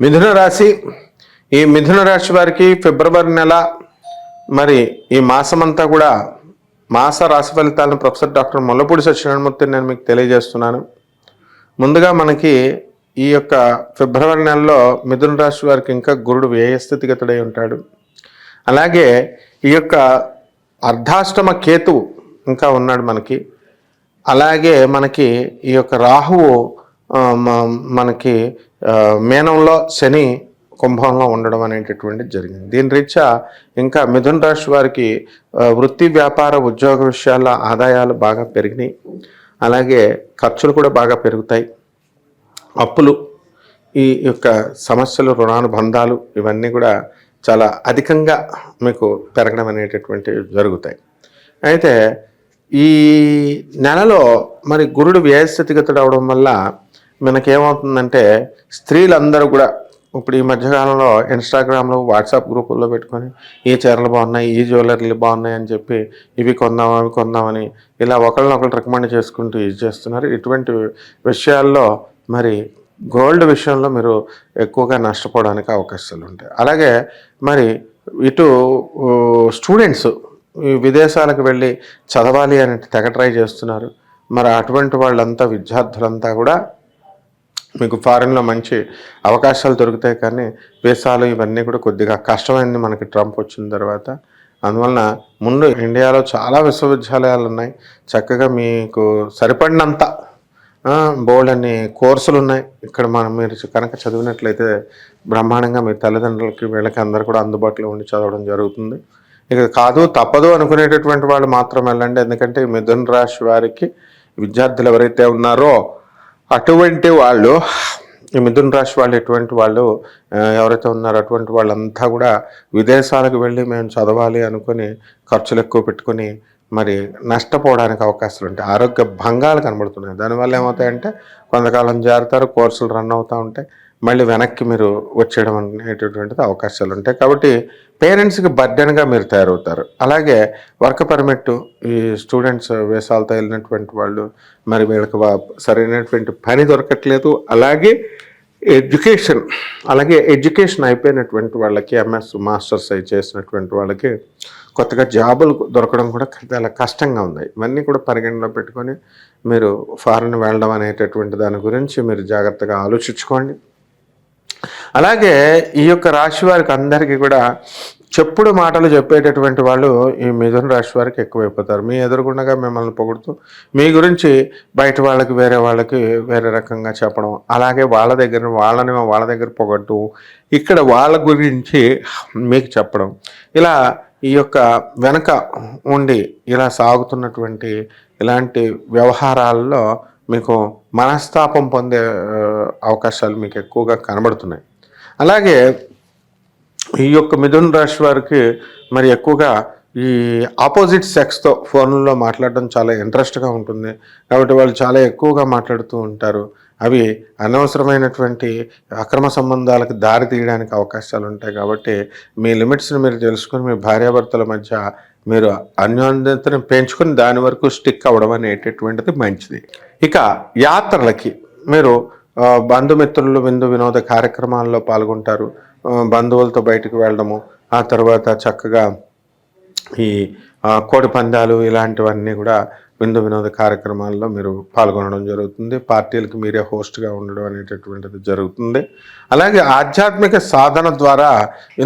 మిథున రాశి ఈ మిథున రాశి వారికి ఫిబ్రవరి నెల మరి ఈ మాసమంతా కూడా మాస రాశి ఫలితాలను ప్రొఫెసర్ డాక్టర్ ముల్లపూడి సత్యనారాయణమూర్తి నేను మీకు తెలియజేస్తున్నాను. ముందుగా మనకి ఈ యొక్క ఫిబ్రవరి నెలలో మిథున రాశి వారికి ఇంకా గురుడు వ్యయస్థితిగతుడై ఉంటాడు. అలాగే ఈ యొక్క అర్ధాష్టమ కేతువు ఇంకా ఉన్నాడు మనకి. అలాగే మనకి ఈ యొక్క రాహువు మనకి మేనంలో శని కుంభంలో ఉండడం అనేటటువంటిది జరిగింది. దీని రీత్యా ఇంకా మిథున రాశి వారికి వృత్తి వ్యాపార ఉద్యోగ విషయాల్లో ఆదాయాలు బాగా పెరిగినాయి. అలాగే ఖర్చులు కూడా బాగా పెరుగుతాయి. అప్పులు ఈ యొక్క సమస్యలు రుణానుబంధాలు ఇవన్నీ కూడా చాలా అధికంగా మీకు పెరగడం అనేటటువంటివి జరుగుతాయి. అయితే ఈ నెలలో మరి గురుడు వ్యయస్థితిగతుడు అవడం వల్ల మనకేమవుతుందంటే స్త్రీలందరూ కూడా ఇప్పుడు ఈ మధ్యకాలంలో ఇన్స్టాగ్రామ్లో వాట్సాప్ గ్రూపుల్లో పెట్టుకొని ఈ చీరలు బాగున్నాయి ఈ జ్యువెలరీలు బాగున్నాయి అని చెప్పి ఇవి కొందాం అవి కొందామని ఇలా ఒకళ్ళనొకళ్ళు రికమెండ్ చేసుకుంటూ ఇది చేస్తున్నారు. ఇటువంటి విషయాల్లో మరి గోల్డ్ విషయంలో మీరు ఎక్కువగా నష్టపోవడానికి అవకాశాలు ఉంటాయి. అలాగే మరి ఇటు స్టూడెంట్స్ విదేశాలకు వెళ్ళి చదవాలి అని తెగ ట్రై చేస్తున్నారు. మరి అటువంటి వాళ్ళంతా విద్యార్థులంతా కూడా మీకు ఫారెన్లో మంచి అవకాశాలు దొరుకుతాయి కానీ వీసాలు ఇవన్నీ కూడా కొద్దిగా కష్టమైంది మనకి ట్రంప్ వచ్చిన తర్వాత. అందువలన ముందు ఇండియాలో చాలా విశ్వవిద్యాలయాలు ఉన్నాయి. చక్కగా మీకు సరిపడినంత బోల్డ్ అన్ని కోర్సులు ఉన్నాయి. ఇక్కడ మనం మీరు కనుక చదివినట్లయితే బ్రహ్మాండంగా మీ తల్లిదండ్రులకి వీళ్ళకి అందరు కూడా అందుబాటులో ఉండి చదవడం జరుగుతుంది. ఇక కాదు తప్పదు అనుకునేటటువంటి వాళ్ళు మాత్రం వెళ్ళండి. ఎందుకంటే మిథున్ రాశి వారికి విద్యార్థులు ఎవరైతే ఉన్నారో అటువంటి వాళ్ళు ఈ మిథున రాశి వాళ్ళు ఎటువంటి వాళ్ళు ఎవరైతే ఉన్నారో అటువంటి వాళ్ళంతా కూడా విదేశాలకు వెళ్ళి మేము చదవాలి అనుకుని ఖర్చులు ఎక్కువ పెట్టుకుని మరి నష్టపోవడానికి అవకాశాలు ఉంటాయి. ఆరోగ్య భంగాలు కనబడుతున్నాయి. దానివల్ల ఏమవుతాయంటే కొంతకాలం జారుతారు కోర్సులు రన్ అవుతూ ఉంటాయి. మళ్ళీ వెనక్కి మీరు వచ్చేయడం అనేటటువంటిది అవకాశాలు ఉంటాయి. కాబట్టి పేరెంట్స్కి బర్డెన్గా మీరు తయారవుతారు. అలాగే వర్క్ పర్మిట్ ఈ స్టూడెంట్స్ వేసాలతో వెళ్ళినటువంటి వాళ్ళు మరి వీళ్ళకి సరైనటువంటి పని దొరకట్లేదు. అలాగే ఎడ్యుకేషన్ అలాగే ఎడ్యుకేషన్ అయిపోయినటువంటి వాళ్ళకి ఎంఎస్ మాస్టర్స్ అయి చేసినటువంటి వాళ్ళకి కొత్తగా జాబులు దొరకడం కూడా చాలా కష్టంగా ఉంది. ఇవన్నీ కూడా పరిగణలో పెట్టుకొని మీరు ఫారెన్ వెళ్ళడం అనేటటువంటి దాని గురించి మీరు జాగ్రత్తగా ఆలోచించుకోండి. అలాగే ఈ యొక్క రాశి వారికి అందరికీ కూడా చెప్పుడు మాటలు చెప్పేటటువంటి వాళ్ళు ఈ మిథున రాశి వారికి ఎక్కువైపోతారు. మీ ఎదురుగుండగా మిమ్మల్ని పొగుడుతూ మీ గురించి బయట వాళ్ళకి వేరే వాళ్ళకి వేరే రకంగా చెప్పడం అలాగే వాళ్ళ దగ్గర వాళ్ళని వాళ్ళ దగ్గర పొగట్టు ఇక్కడ వాళ్ళ గురించి మీకు చెప్పడం ఇలా ఈ యొక్క వెనక ఉండి ఇలా సాగుతున్నటువంటి ఇలాంటి వ్యవహారాల్లో మీకు మనస్తాపం పొందే అవకాశాలు మీకు ఎక్కువగా కనబడుతున్నాయి. అలాగే ఈ యొక్క మిథున రాశి వారికి మరి ఎక్కువగా ఈ ఆపోజిట్ సెక్స్తో ఫోన్లో మాట్లాడడం చాలా ఇంట్రెస్ట్గా ఉంటుంది. కాబట్టి వాళ్ళు చాలా ఎక్కువగా మాట్లాడుతూ ఉంటారు. అవి అనవసరమైనటువంటి అక్రమ సంబంధాలకు దారి తీయడానికి అవకాశాలు ఉంటాయి. కాబట్టి మీ లిమిట్స్ని మీరు తెలుసుకుని మీ భార్యాభర్తల మధ్య మీరు అన్యోన్యతను పెంచుకొని దాని వరకు స్టిక్ అవ్వడం అనేటటువంటిది మంచిది. ఇక యాత్రలకి మీరు బంధుమిత్రులు విందు వినోద కార్యక్రమాల్లో పాల్గొంటారు. బంధువులతో బయటకు వెళ్ళడము ఆ తర్వాత చక్కగా ఈ కోడి పందాలు ఇలాంటివన్నీ కూడా విందు వినోద కార్యక్రమాల్లో మీరు పాల్గొనడం జరుగుతుంది. పార్టీలకు మీరే హోస్ట్గా ఉండడం అనేటటువంటిది జరుగుతుంది. అలాగే ఆధ్యాత్మిక సాధన ద్వారా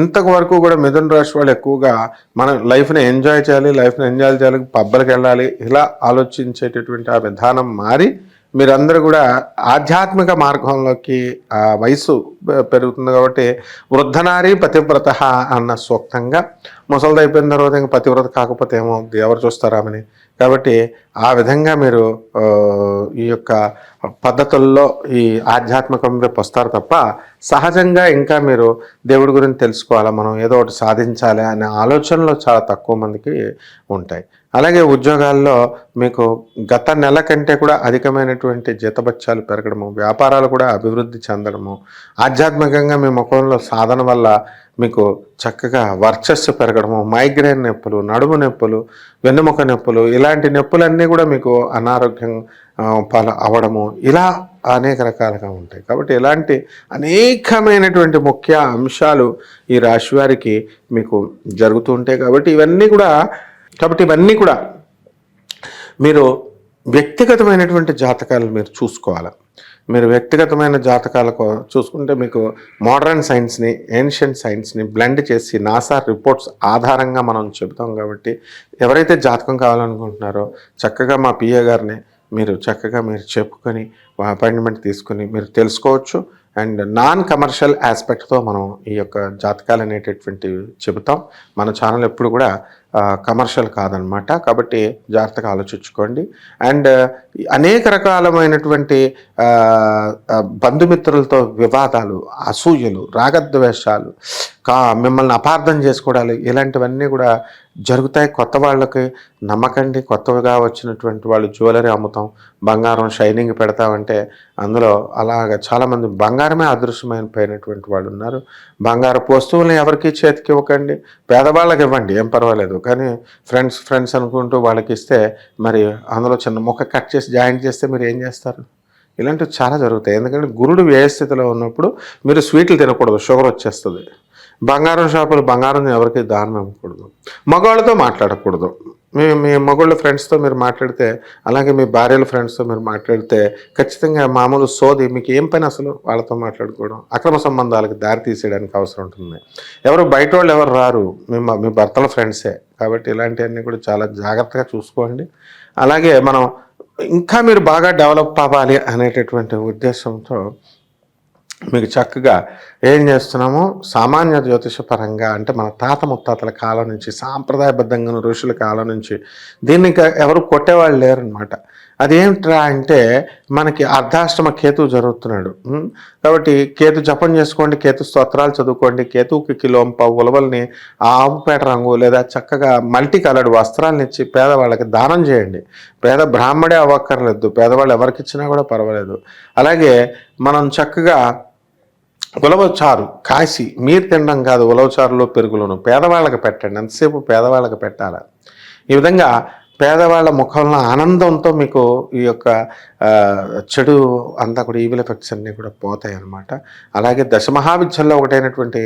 ఇంతవరకు కూడా మిథున రాశి వాళ్ళు ఎక్కువగా మన లైఫ్ని ఎంజాయ్ చేయాలి లైఫ్ని ఎంజాయ్ చేయాలి పబ్బలకు వెళ్ళాలి ఇలా ఆలోచించేటటువంటి ఆ విధానం మారి మీరందరూ కూడా ఆధ్యాత్మిక మార్గంలోకి ఆ వయసు పెరుగుతుంది కాబట్టి వృద్ధనారి పతివ్రత అన్న సూక్తంగా ముసలిది అయిపోయిన తర్వాత ఇంకా పతివ్రత కాకపోతే ఏమో ఎవరు చూస్తారామని కాబట్టి ఆ విధంగా మీరు ఈ యొక్క పద్ధతుల్లో ఈ ఆధ్యాత్మికం రేపు వస్తారు తప్ప సహజంగా ఇంకా మీరు దేవుడి గురించి తెలుసుకోవాలా మనం ఏదో ఒకటి సాధించాలి అనే ఆలోచనలు చాలా తక్కువ మందికి ఉంటాయి. అలాగే ఉద్యోగాల్లో మీకు గత నెల కంటే కూడా అధికమైనటువంటి జీతబత్యాలు పెరగడము వ్యాపారాలు కూడా అభివృద్ధి చెందడము ఆధ్యాత్మికంగా మీ ముఖంలో సాధన వల్ల మీకు చక్కగా వర్చస్సు పెరగడము మైగ్రేన్ నొప్పులు నడుము నొప్పులు వెన్నుముక నొప్పులు ఇలాంటి నొప్పులన్నీ కూడా మీకు అనారోగ్యం పాలు పాల అవడము ఇలా అనేక రకాలుగా ఉంటాయి. కాబట్టి ఇలాంటి అనేకమైనటువంటి ముఖ్య అంశాలు ఈ రాశి వారికి మీకు జరుగుతూ ఉంటాయి. కాబట్టి ఇవన్నీ కూడా కాబట్టి ఇవన్నీ కూడా మీరు వ్యక్తిగతమైనటువంటి జాతకాలు మీరు చూసుకోవాలి. మీరు వ్యక్తిగతమైన జాతకాలకు చూసుకుంటే మీకు మోడర్న్ సైన్స్ని ఏన్షియంట్ సైన్స్ని బ్లెండ్ చేసి నాసా రిపోర్ట్స్ ఆధారంగా మనం చెబుతాం కాబట్టి ఎవరైతే జాతకం కావాలనుకుంటున్నారో చక్కగా మా పిఏ గారిని మీరు చక్కగా మీరు చెప్పుకొని అపాయింట్మెంట్ తీసుకొని మీరు తెలుసుకోవచ్చు. అండ్ నాన్ కమర్షియల్ ఆస్పెక్ట్తో మనం ఈ యొక్క జాతకాలు అనేటటువంటివి చెబుతాం. మన ఛానల్ ఎప్పుడు కూడా కమర్షియల్ కాదనమాట. కాబట్టి జాగ్రత్తగా ఆలోచించుకోండి. అండ్ అనేక రకాలమైనటువంటి బంధుమిత్రులతో వివాదాలు అసూయలు రాగద్వేషాలు కా మిమ్మల్ని అపార్థం చేసుకోవడాలు ఇలాంటివన్నీ కూడా జరుగుతాయి. కొత్త వాళ్ళకి నమ్మకండి కొత్తగా వచ్చినటువంటి వాళ్ళు జ్యువెలరీ అమ్ముతాం బంగారం షైనింగ్ పెడతామంటే అందులో అలాగ చాలామంది బంగారమే అదృశ్యమైన పోయినటువంటి వాళ్ళు ఉన్నారు. బంగారపు వస్తువుల్ని ఎవరికి చేతికి ఇవ్వకండి. పేదవాళ్ళకి ఇవ్వండి ఏం పర్వాలేదు. కానీ ఫ్రెండ్స్ ఫ్రెండ్స్ అనుకుంటూ వాళ్ళకి ఇస్తే మరి అందులో చిన్న ముక్క కట్ చేసి జాయింట్ చేస్తే మీరు ఏం చేస్తారు? ఇలాంటివి చాలా జరుగుతాయి. ఎందుకంటే గురుడు వ్యయస్థితిలో ఉన్నప్పుడు మీరు స్వీట్లు తినకూడదు షుగర్ వచ్చేస్తుంది. బంగారం షాపులు బంగారం ఎవరికి దానం ఇవ్వకూడదు. మగవాళ్ళతో మాట్లాడకూడదు. మీ మీ మగవాళ్ళ ఫ్రెండ్స్తో మీరు మాట్లాడితే అలాగే మీ భార్యల ఫ్రెండ్స్తో మీరు మాట్లాడితే ఖచ్చితంగా మామూలు సోది మీకు ఏం పని అసలు వాళ్ళతో మాట్లాడుకోవడం? అక్రమ సంబంధాలకు దారి తీసేయడానికి అవసరం ఉంటుంది. ఎవరు బయట వాళ్ళు ఎవరు రారు. మీ మీ భర్తల ఫ్రెండ్సే. కాబట్టి ఇలాంటివన్నీ కూడా చాలా జాగ్రత్తగా చూసుకోండి. అలాగే మనం ఇంకా మీరు బాగా డెవలప్ అవ్వాలి అనేటటువంటి ఉద్దేశంతో మీకు చక్కగా ఏం చేస్తున్నాము? సామాన్య జ్యోతిష పరంగా అంటే మన తాత ముత్తాతల కాలం నుంచి సాంప్రదాయబద్ధంగా ఉన్న ఋషుల కాలం నుంచి దీన్ని ఇంకా ఎవరు కొట్టేవాళ్ళు లేరనమాట అదేమిట్రా అంటే మనకి అర్ధాష్టమ కేతు జరుగుతున్నాడు. కాబట్టి కేతు జపం చేసుకోండి కేతు స్తోత్రాలు చదువుకోండి కేతువుకి కిలోంప ఉలవల్ని ఆవుపేట రంగు లేదా చక్కగా మల్టీ కలర్డ్ వస్త్రాలను ఇచ్చి పేదవాళ్ళకి దానం చేయండి. పేద బ్రాహ్మడే అవ్వక్కర్లేదు పేదవాళ్ళు ఎవరికి ఇచ్చినా కూడా పర్వాలేదు. అలాగే మనం చక్కగా ఉలవచారు కాసి మీరు తినడం కాదు ఉలవచారులో పెరుగులను పేదవాళ్ళకి పెట్టండి ఎంతసేపు పేదవాళ్ళకి పెట్టాలి? ఈ విధంగా పేదవాళ్ళ ముఖంలో ఆనందంతో మీకు ఈ యొక్క చెడు అంతా కూడా ఈవిల్ ఎఫెక్ట్స్ అన్నీ కూడా పోతాయి అన్నమాట అలాగే దశమహావిద్యల్లో ఒకటైనటువంటి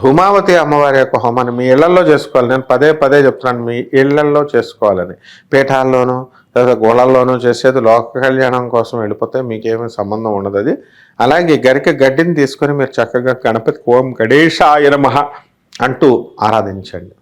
ధూమావతి అమ్మవారి యొక్క హోమాన్ని మీ ఇళ్ళలో చేసుకోవాలి. నేను పదే పదే చెప్తున్నాను మీ ఇళ్ళల్లో చేసుకోవాలని. పీఠాల్లోనూ లేదా గోళల్లోనూ చేసేది లోక కళ్యాణం కోసం వెళ్ళిపోతే మీకేమీ సంబంధం ఉండదు అది. అలాగే గరిక గడ్డిని తీసుకొని మీరు చక్కగా గణపతి ఓం గణేశాయ నమః అంటూ ఆరాధించండి.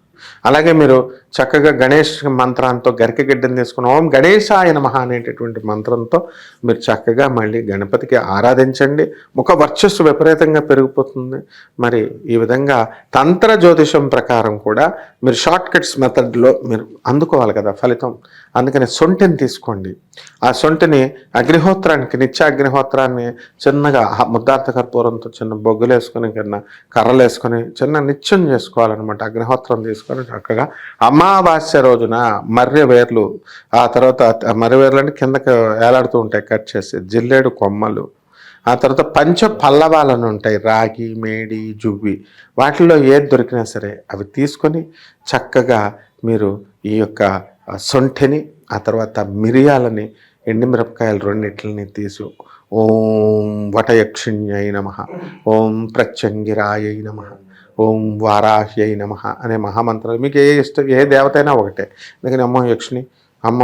అలాగే మీరు చక్కగా గణేష్ మంత్రంతో గరికగిడ్డను తీసుకుని ఓం గణేశాయ మహా అనేటటువంటి మంత్రంతో మీరు చక్కగా మళ్ళీ గణపతికి ఆరాధించండి. ముఖ వర్చస్సు విపరీతంగా పెరిగిపోతుంది. మరి ఈ విధంగా తంత్ర జ్యోతిషం ప్రకారం కూడా మీరు షార్ట్ కట్స్ మెథడ్లో మీరు అందుకోవాలి కదా ఫలితం. అందుకని సొంటిని తీసుకోండి. ఆ సొంటిని అగ్నిహోత్రానికి నిత్య అగ్నిహోత్రాన్ని చిన్నగా ముద్దార్థ కర్పూరంతో చిన్న బొగ్గులు వేసుకుని కింద కర్రలు వేసుకొని చిన్న నిత్యం చేసుకోవాలన్నమాట. అగ్నిహోత్రం తీసుకొని చక్కగా అమ్మ అమావాస్య రోజున మర్రి వేర్లు ఆ తర్వాత ఆ మర్రి వేర్లు అంటే కిందకి వేలాడుతూ ఉంటాయి కట్ చేసి. జిల్లేడు కొమ్మలు. ఆ తర్వాత పంచ పల్లవాలను ఉంటాయి రాగి మేడి జువ్వి. వాటిల్లో ఏది దొరికినా సరే అవి తీసుకొని చక్కగా మీరు ఈ యొక్క సొంఠిని ఆ తర్వాత మిరియాలని ఎండుమిరపకాయలు రెండిట్లని తీసి. ఓం వటయక్షిణ్యై నమ. ఓం ప్రత్యంగిరాయ నమ. ఓం వారాహ్యై నమ అనే మహామంత్రాలు. మీకు ఏ ఇష్టం ఏ దేవతైనా ఒకటే. అందుకని అమ్మో యక్షిణి అమ్మ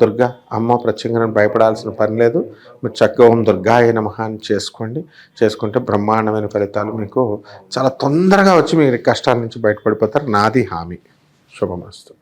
దుర్గా అమ్మ ప్రత్యంగరం భయపడాల్సిన పని లేదు. మీరు చక్కగా ఓం దుర్గాయ నమ అని చేసుకోండి. చేసుకుంటే బ్రహ్మాండమైన ఫలితాలు మీకు చాలా తొందరగా వచ్చి మీరు కష్టాల నుంచి బయటపడిపోతారు. నాది హామీ. శుభమస్తు.